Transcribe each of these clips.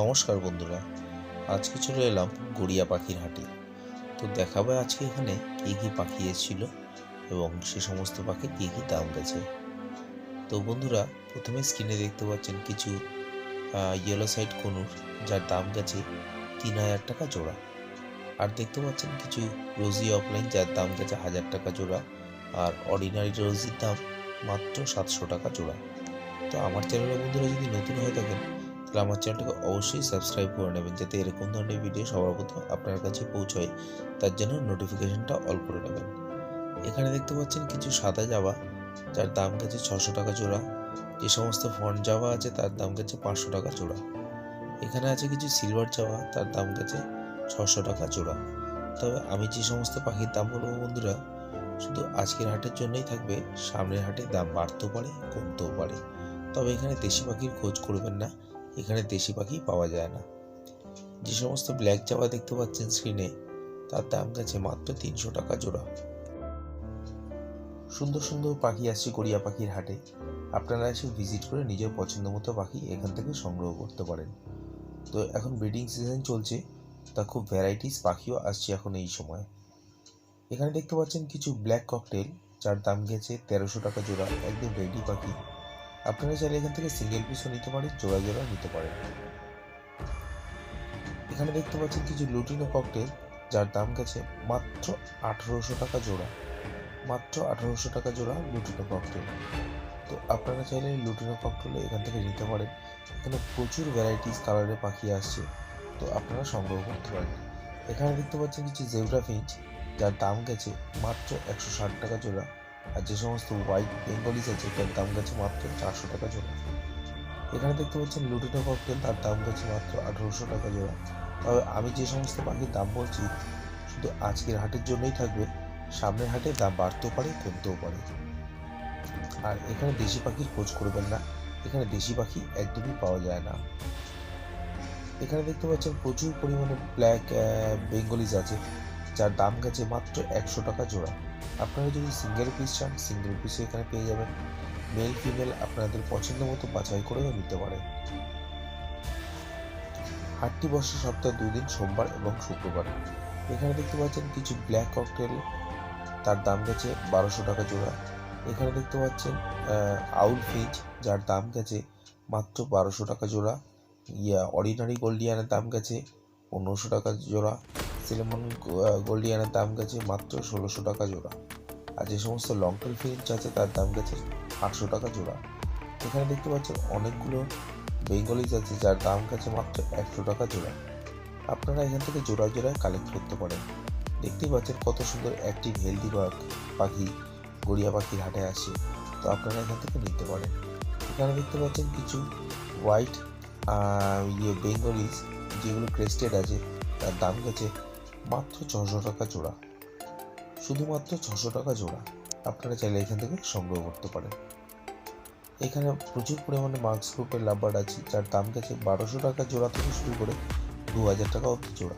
নমস্কার বন্ধুরা, আজকে চলে এলাম গড়িয়া পাখির হাটে। তো দেখাবো আজকে এখানে কী কী পাখি এসেছিল এবং সে সমস্ত পাখি কী কী দাম গেছে। তো বন্ধুরা, প্রথমে স্ক্রিনে দেখতে পাচ্ছেন কিছু ইয়েলো সাইড কনুর, যার দাম গেছে তিন হাজার টাকা জোড়া। আর দেখতে পাচ্ছেন কিছু রোজি অফলাইন যার দাম গেছে হাজার টাকা জোড়া। আর অর্ডিনারি রোজির দাম মাত্র সাতশো টাকা জোড়া। তো আমার চ্যানেলের বন্ধুরা যদি নতুন হয়ে থাকেন তাহলে আমার চ্যানেলটাকে অবশ্যই সাবস্ক্রাইব করে নেবেন, যাতে এরকম ধরনের ভিডিও সবার প্রথম আপনার কাছে পৌঁছয়। তার জন্য নোটিফিকেশনটা অল করে নেবেন। এখানে দেখতে পাচ্ছেন কিছু সাদা জাবা যার দাম গেছে ছশো টাকা জোড়া। যে সমস্ত ফন্ট জাবা আছে, তার দাম গেছে পাঁচশো টাকা জোড়া। এখানে আছে কিছু সিলভার জাবা তার দাম গেছে ছশো টাকা জোড়া। তবে আমি যে সমস্ত পাখির দাম বলব বন্ধুরা, শুধু আজকের হাটের জন্যই থাকবে, সামনের হাটে দাম বাড়তেও পারে, কমতেও পারে। তবে এখানে দেশি পাখির খোঁজ করবেন না। এখানে দেশি পাখি পাওয়া যায় না। যে সমস্ত ব্ল্যাক জাবা দেখতে পাচ্ছেন স্ক্রিনে তার দাম গেছে মাত্র তিনশো টাকা জোড়া। সুন্দর সুন্দর পাখি আসছে গড়িয়া পাখির হাটে। আপনারা এসে ভিজিট করে নিজের পছন্দ মতো পাখি এখান থেকে সংগ্রহ করতে পারেন। তো এখন ব্রিডিং সিজন চলছে, তা খুব ভ্যারাইটিস পাখিও আসছে এখন এই সময়। এখানে দেখতে পাচ্ছেন কিছু ব্ল্যাক ককটেল যার দাম গেছে তেরোশো টাকা জোড়া, একদম রেডি পাখি। আপনারা চাইলে এখান থেকে সিঙ্গেল পিসও নিতে পারেন জোড়া জোড়া নিতে পারেন। এখানে দেখতে পাচ্ছেন কিছু লুটিনো ককটেল, যার দাম গেছে মাত্র আঠারোশো টাকা জোড়া। মাত্র আঠারোশো টাকা জোড়া লুটিনো ককটেল। তো আপনারা চাইলে লুটিনো ককটেল এখান থেকে নিতে পারেন। এখানে প্রচুর ভ্যারাইটিস কালারের পাখি আসছে, তো আপনারা সংগ্রহ করতে পারেন। এখানে দেখতে পাচ্ছেন কিছু জেব্রা ফিঞ্চ যার দাম গেছে মাত্র একশো ষাট টাকা জোড়া। আর যে সমস্ত হোয়াইট বেঙ্গলিস আছে তার দাম গেছে মাত্র চারশো টাকা জোড়া। এখানে দেখতে পাচ্ছেন লুটিনো ককটেল তার দাম গেছে মাত্র আঠারোশো টাকা জোড়া। তবে আমি যে সমস্ত পাখির দাম বলছি, শুধু আজকের হাটের জন্যই থাকবে, সামনের হাটে দাম বাড়তেও পারে, কমতেও পারে। আর এখানে দেশি পাখির খোঁজ করবেন না, এখানে দেশি পাখি একদমই পাওয়া যায় না। এখানে দেখতে পাচ্ছেন প্রচুর পরিমাণে ব্ল্যাক বেঙ্গলিজ আছে, যার দাম গেছে মাত্র একশো টাকা জোড়া। আপনারা যদি সিঙ্গেল পিস চান সিঙ্গেল পিসও এখানে পেয়ে যাবেন। মেল ফিমেল আপনাদের পছন্দ মতো বাছাই করেও নিতে পারেন হাটটি বসে সপ্তাহে দুই দিন, সোমবার এবং শুক্রবার। এখানে দেখতে পাচ্ছেন কিছু ব্ল্যাক ককটেল তার দাম গেছে বারোশো টাকা জোড়া। এখানে দেখতে পাচ্ছেন আউল ফিজ, যার দাম গেছে মাত্র বারোশো টাকা জোড়া। ইয়া অর্ডিনারি গোল্ডিয়ানের দাম গেছে পনেরোশো টাকা জোড়া। সিলেমন গোল্ডিয়ানের দাম গেছে মাত্র ষোলোশো টাকা জোড়া। আর যে সমস্ত লং টেল ফিঞ্চ আছে, তার দাম গেছে আটশো টাকা জোড়া। এখানে দেখতে পাচ্ছেন অনেকগুলো বেঙ্গলিজ আছে, যার দাম গেছে মাত্র একশো টাকা জোড়া। আপনারা এখান থেকে জোড়া জোড়ায় কালেক্ট করতে পারেন। দেখতেই পাচ্ছেন কত সুন্দর অ্যাক্টিভ হেলদি পাখি, গড়িয়া পাখির হাটে আসে। তো আপনারা এখান থেকে নিতে পারেন। এখানে দেখতে পাচ্ছেন কিছু হোয়াইট ইয়ে বেঙ্গলিজ যেগুলো ক্রেস্টেড আছে, তার দাম গেছে মাত্র ছশো টাকা জোড়া। শুধুমাত্র ছশো টাকা জোড়া। আপনারা চাইলে এখান থেকে সংগ্রহ করতে পারেন। এখানে প্রচুর পরিমাণে মার্কস গ্রুপের লাভবার্ড আছে, যার দাম গেছে বারোশো টাকা জোড়া থেকে শুরু করে দু হাজার টাকা অবধি জোড়া।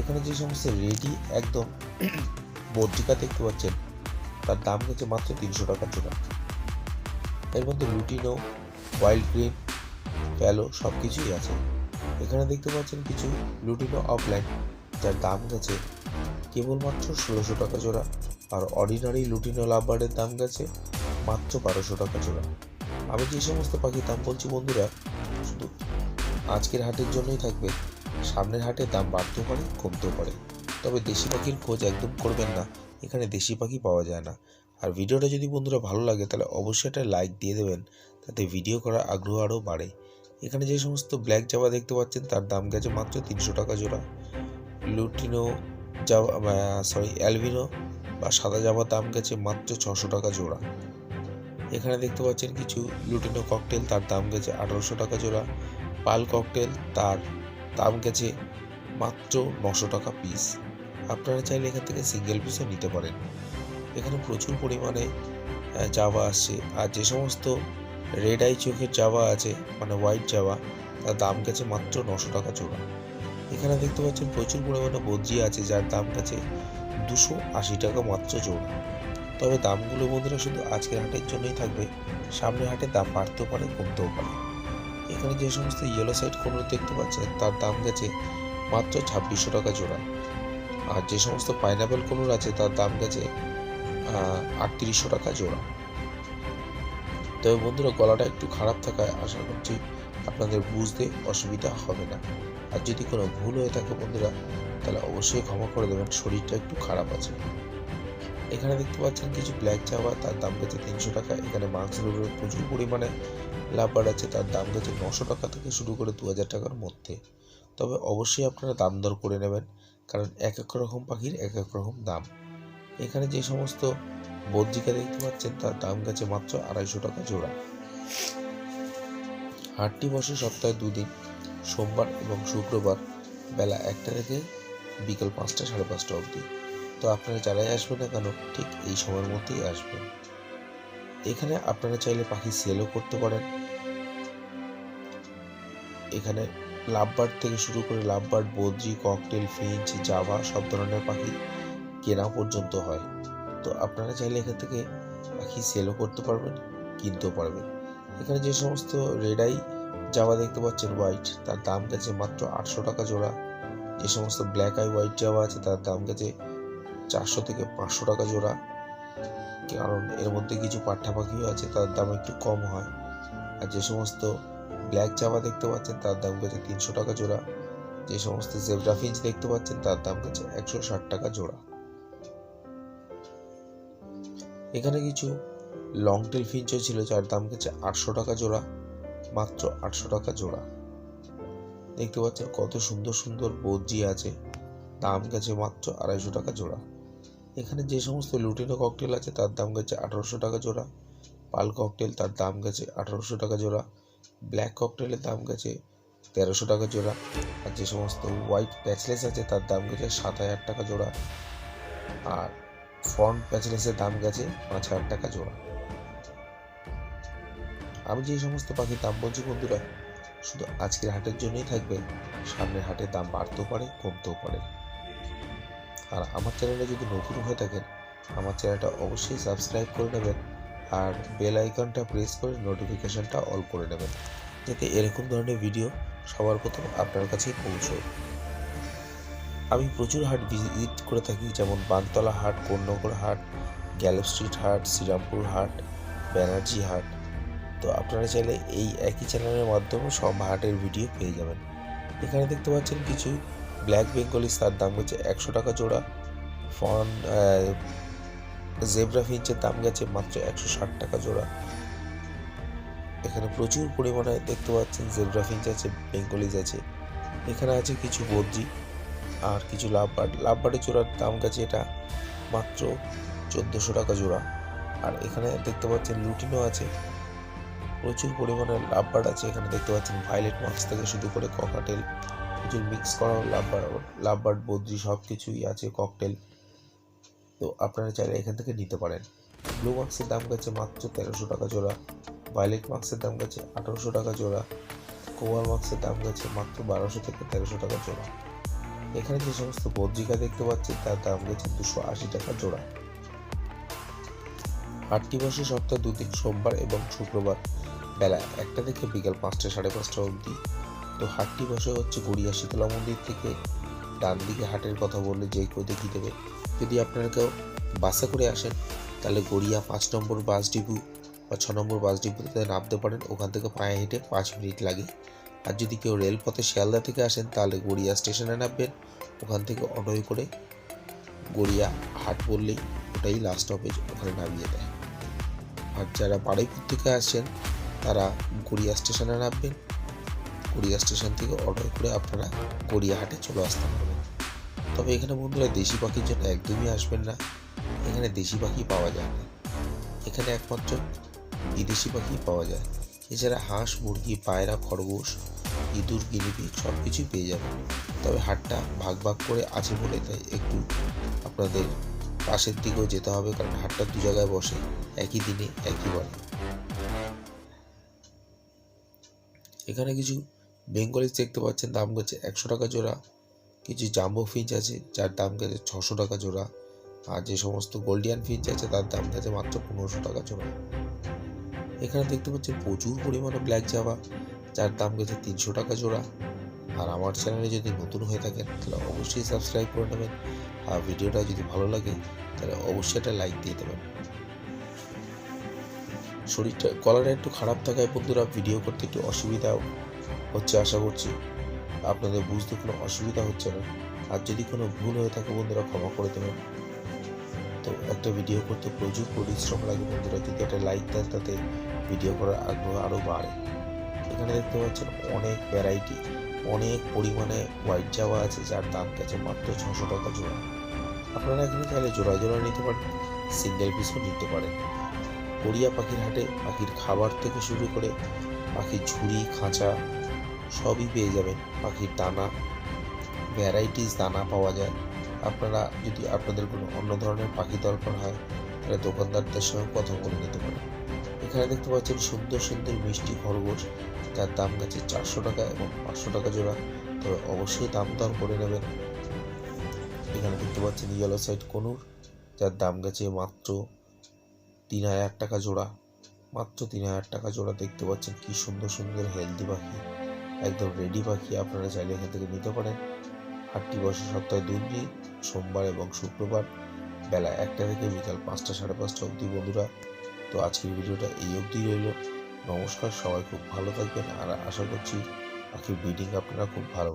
এখানে যে সমস্ত রেডি একদম বদ্রিকা দেখতে পাচ্ছেন, তার দাম গেছে মাত্র তিনশো টাকা জোড়া। এর মধ্যে লুটিনো ওয়াইল্ড গ্রিন প্যালো সব কিছুই আছে। এখানে দেখতে পাচ্ছেন কিছু লুটিনো অফলাইন যার দাম গেছে কেবলমাত্র ষোলোশো টাকা জোড়া আর অর্ডিনারি লুটিনো লাভবার্ডের দাম গেছে মাত্র বারোশো টাকা জোড়া। আমি যে সমস্ত পাখির দাম বলছি বন্ধুরা, শুধু আজকের হাটের জন্যই থাকবে। সামনের হাটে দাম বাড়তেও পারে, কমতেও পারে। তবে দেশি পাখির খোঁজ একদম করবেন না, এখানে দেশি পাখি পাওয়া যায় না। আর ভিডিওটা যদি বন্ধুরা ভালো লাগে, তাহলে অবশ্যই একটা লাইক দিয়ে দেবেন, তাতে ভিডিও করার আগ্রহ আরও বাড়ে। এখানে যে সমস্ত ব্ল্যাক জাবা দেখতে পাচ্ছেন, তার দাম গেছে মাত্র তিনশো টাকা জোড়া। লুটিনো সরি অ্যালবিনো বা সাদা জাবার দাম গেছে মাত্র ছশো টাকা জোড়া। এখানে দেখতে পাচ্ছেন কিছু লুটিনো ককটেল তার দাম গেছে আঠারোশো টাকা জোড়া। পাল ককটেল তার দাম গেছে মাত্র নশো টাকা পিস আপনারা চাইলে এখান থেকে সিঙ্গেল পিসও নিতে পারেন। এখানে প্রচুর পরিমাণে জাবা আসছে। আর যে সমস্ত রেড আই চোখের জাবা আছে মানে হোয়াইট জাবা তার দাম গেছে মাত্র নশো টাকা জোড়া। এখানে দেখতে পাচ্ছেন প্রচুর পরিমাণে বদ্রি আছে, যার দাম গেছে দুশো আশি টাকা মাত্র জোড়া। তবে দামগুলো বন্ধুরা শুধু আজকের হাটের জন্যই থাকবে, সামনের হাটে দাম বাড়তেও পারে, কমতেও পারে। এখানে যে সমস্ত ইয়েলো সাইড কোনোর দেখতে পাচ্ছেন, তার দাম গেছে মাত্র ছাব্বিশশো টাকা জোড়া। আর যে সমস্ত পাইনাপেল কোনোর আছে, তার দাম গেছে আটত্রিশশো টাকা জোড়া। তবে বন্ধুরা গলাটা একটু খারাপ থাকায় আশা করছি আপনাদের বুঝতে অসুবিধা হবে না। আর যদি কোনো ভুল হয়ে থাকে বন্ধুরা, তাহলে অবশ্যই ক্ষমা করে দেবেন, শরীরটা একটু খারাপ আছে। এখানে দেখতে পাচ্ছেন কিছু ব্ল্যাক চাওয়া তার দাম গেছে তিনশো টাকা। এখানে মাংসের উপরে প্রচুর পরিমাণে। লাভবার আছে, তার দাম গেছে নশো টাকা থেকে শুরু করে দু হাজার টাকার মধ্যে। তবে অবশ্যই আপনারা দাম দর করে নেবেন, কারণ এক এক রকম পাখির এক এক রকম দাম। এখানে যে সমস্ত বদ্রিকা দেখতে পাচ্ছেন, তার দাম গেছে মাত্র আড়াইশো টাকা জোড়া। হাটটি বসে সপ্তাহে দুদিন। সোমবার এবং শুক্রবার বেলা একটা থেকে বিকেল পাঁচটা, সাড়ে পাঁচটা অবধি। তো আপনারা যারাই আসবেন না কেন, ঠিক এই সময়ের মধ্যেই আসবেন। এখানে আপনারা চাইলে পাখি সেলও করতে পারেন। এখানে লাভবার্ড থেকে শুরু করে লাভবার্ড, বদ্রি, ককটেল, ফিঞ্চ জাভা সব ধরনের পাখি কেনা পর্যন্ত হয়। তো আপনারা চাইলে এখান থেকে পাখি সেলও করতে পারবেন, কিনতেও পারবেন। এখানে যে সমস্ত রেডাই জাভা দেখতে পাচ্ছেন হোয়াইট তার দাম গেছে মাত্র আটশো টাকা জোড়া। যে সমস্ত ব্ল্যাক আই হোয়াইট জাভা আছে, তার দাম গেছে চারশো থেকে পাঁচশো টাকা জোড়া। কারণ এর মধ্যে কিছু পাঠ্যা পাখিও আছে, তার দাম একটু কম হয়। আর যে সমস্ত ব্ল্যাক জাভা দেখতে পাচ্ছেন, তার দাম গেছে তিনশো টাকা জোড়া। যে সমস্ত জেব্রা ফিঞ্চ দেখতে পাচ্ছেন, তার দাম গেছে একশো ষাট টাকা জোড়া। এখানে কিছু লং টেল ফিঞ্চও ছিল, যার দাম গেছে আটশো টাকা জোড়া। মাত্র আটশো টাকা জোড়া। দেখতে পাচ্ছেন কত সুন্দর সুন্দর বদ্রি আছে। দাম গেছে মাত্র আড়াইশো টাকা জোড়া। এখানে যে সমস্ত লুটিনো ককটেল আছে, তার দাম গেছে আঠারোশো টাকা জোড়া। পাল ককটেল তার দাম গেছে আঠারোশো টাকা জোড়া। ব্ল্যাক ককটেলের দাম গেছে তেরোশো টাকা জোড়া। আর যে সমস্ত হোয়াইট প্যাচলেস আছে, তার দাম গেছে সাত হাজার টাকা জোড়া। আর ফ্রন্ট প্যাচলেসের দাম গেছে পাঁচ হাজার টাকা জোড়া। আমি যে সমস্ত পাখির দাম বলছি বন্ধুরা, শুধু আজকের হাটের জন্যই থাকবে। সামনের হাটের দাম বাড়তেও পারে, কমতেও পারে। আর আমার চ্যানেলে যদি নতুন হয়ে থাকেন, আমার চ্যানেলটা অবশ্যই সাবস্ক্রাইব করে নেবেন আর বেল আইকনটা প্রেস করে নোটিফিকেশানটা অল করে নেবেন, যাতে এরকম ধরনের ভিডিও সবার প্রথম আপনার কাছেই পৌঁছয়। আমি প্রচুর হাট ভিজিট করে থাকি, যেমন বানতলা হাট, কোন্নগর হাট, গ্যালপ স্ট্রিট হাট, শ্রীরামপুর হাট, ব্যানার্জি হাট তো আপনারা চাইলে এই একই চ্যানেলের মাধ্যমে সব হাটের ভিডিও পেয়ে যাবেন। এখানে দেখতে পাচ্ছেন কিছু ব্ল্যাক বেঙ্গলি তার দাম হচ্ছে একশো টাকা জোড়া। ফন জেব্রা ফিঞ্চের দাম গেছে মাত্র একশো ষাট টাকা জোড়া। এখানে প্রচুর পরিমাণে দেখতে পাচ্ছেন জেব্রা ফিঞ্চ আছে বেঙ্গলিজ আছে। এখানে আছে কিছু বদ্রি আর কিছু লাভবার্ড লাভবার্ডের জোড়ার দাম গেছে এটা মাত্র চোদ্দোশো টাকা জোড়া। আর এখানে দেখতে পাচ্ছেন লুটিনো আছে প্রচুর পরিমাণে লাভবার্ড আছে। এখানে দেখতে পাচ্ছেন ভাইলেট মার্কস থেকে শুরু করে ককাটেল প্রচুর মিক্স করা লাভবার্ড লাভবার্ড বদ্রি সব কিছুই আছে ককটেল তো আপনারা চাইলে এখান থেকে নিতে পারেন। ব্লু মার্কসের দাম গেছে মাত্র তেরোশো টাকা জোড়া। ভায়োলেট মার্কসের দাম গেছে আঠারোশো টাকা জোড়া। কোয়াল মার্কসের দাম গেছে মাত্র বারোশো থেকে তেরোশো টাকা জোড়া। এখানে যে সমস্ত বদ্রিকা দেখতে পাচ্ছেন, তার দাম গেছে দুশো আশি টাকা জোড়া। হাটটি বসে সপ্তাহে, দুদিন সোমবার এবং শুক্রবার বেলা একটা থেকে বিকাল পাঁচটা, সাড়ে পাঁচটা অবধি। তো হাটটি বসে হচ্ছে গড়িয়া শীতলা মন্দির থেকে ডান দিকে হাটের কথা বললে যে কেউ দেখিয়ে দেবে। যদি আপনারা কেউ বাসে করে আসেন, তাহলে গড়িয়া পাঁচ নম্বর বাস ডিপু বা ছ নম্বর বাস ডিপুতে নামতে পারেন। ওখান থেকে পায়ে হেঁটে পাঁচ মিনিট লাগে। আর যদি কেউ রেলপথে শিয়ালদা থেকে আসেন, তাহলে গড়িয়া স্টেশনে নামবেন। ওখান থেকে অটোয় করে গড়িয়া হাট বললেই ওটাই লাস্ট স্টপেজ ওখানে নামিয়ে দেয়। আর যারা বারুইপুর থেকে আসছেন তারা গড়িয়া স্টেশনে নামবেন। গড়িয়া স্টেশন থেকে অটোয় করে আপনারা গড়িয়াহাটে চলে আসতে পারবেন। তবে এখানে বন্ধুরা দেশি পাখির জন্য একদমই আসবেন না। এখানে দেশি পাখি পাওয়া যায় না। এখানে একমাত্র বিদেশি পাখি পাওয়া যায়। এছাড়া হাঁস, মুরগি, পায়রা, খরগোশ, ইঁদুর, গিনিপিগ সব কিছুই পেয়ে যাবেন। তবে হাটটা ভাগ ভাগ করে আছে বলে তাই একটু আপনাদের পাশের দিকেও যেতে হবে কারণ হাটটা দু জায়গায় বসে, একই দিনে একই বারে এখানে কিছু বেঙ্গলিজ দেখতে পাচ্ছেন, দাম গেছে একশো টাকা জোড়া। কিছু জাম্বো ফিঞ্চ আছে, যার দাম গেছে ছশো টাকা জোড়া। আর যে সমস্ত গোল্ডিয়ান ফিঞ্চ আছে, তার দাম গেছে মাত্র পনেরোশো টাকা জোড়া। এখানে দেখতে পাচ্ছেন প্রচুর পরিমাণে ব্ল্যাক জাভা যার দাম গেছে তিনশো টাকা জোড়া। আর আমার চ্যানেলে যদি নতুন হয়ে থাকেন, তাহলে অবশ্যই সাবস্ক্রাইব করে নেবেন। আর ভিডিওটা যদি ভালো লাগে, তাহলে অবশ্যই একটা লাইক দিয়ে দেবেন। শরীরটা, গলাটা একটু খারাপ থাকায় বন্ধুরা ভিডিও করতে একটু অসুবিধা হচ্ছে আশা করছি। আপনাদের বুঝতে কোনো অসুবিধা হচ্ছে না। আর যদি কোনো ভুল হয়ে থাকে বন্ধুরা, ক্ষমা করে দেবেন। তো একটা ভিডিও করতে প্রচুর পরিশ্রম লাগে বন্ধুরা। যদি একটা লাইক দেন, তাতে ভিডিও করার আগ্রহ আরও বাড়ে। এখানে দেখতে পাচ্ছেন অনেক ভ্যারাইটি অনেক পরিমাণে হোয়াইট জাওয়া আছে, যার দাম গেছে মাত্র ছশো টাকা জোড়া। আপনারা এখানে চাইলে জোড়া জোড়া নিতে পারেন সিঙ্গেল পিসও নিতে পারেন। গড়িয়া পাখির হাটে পাখির খাবার থেকে শুরু করে পাখির ঝুড়ি, খাঁচা সবই পেয়ে যাবেন। পাখির দানা ভ্যারাইটিস দানা পাওয়া যায়। আপনারা যদি আপনাদের কোনো অন্য ধরনের পাখি দরকার হয়, তাহলে দোকানদারদের সঙ্গে কথা বলে নিতে পারেন। এখানে দেখতে পাচ্ছেন সুন্দর সুন্দর মিষ্টি খরগোশ যার দাম গেছে চারশো টাকা এবং পাঁচশো টাকা জোড়া। তবে অবশ্যই দাম দর করে নেবেন। এখানে দেখতে পাচ্ছেন ইয়েলো সাইড কনুর। যার দাম গেছে মাত্র তিন হাজার টাকা জোড়া। মাত্র তিন হাজার টাকা জোড়া দেখতে পাচ্ছেন কি সুন্দর সুন্দর হেলদি পাখি। একদম রেডি পাখি আপনারা চাইলে এখান থেকে নিতে পারেন। হাটটি বসে সপ্তাহে দুই দিন, সোমবার এবং শুক্রবার। বেলা একটা থেকে বিকাল পাঁচটা সাড়ে পাঁচটা অবধি বন্ধুরা। তো আজকের ভিডিওটা এই অবধি রইল। নমস্কার সবাই খুব ভালো থাকবেন আর আশা করছি পাখির ব্রিডিং আপনারা খুব ভালো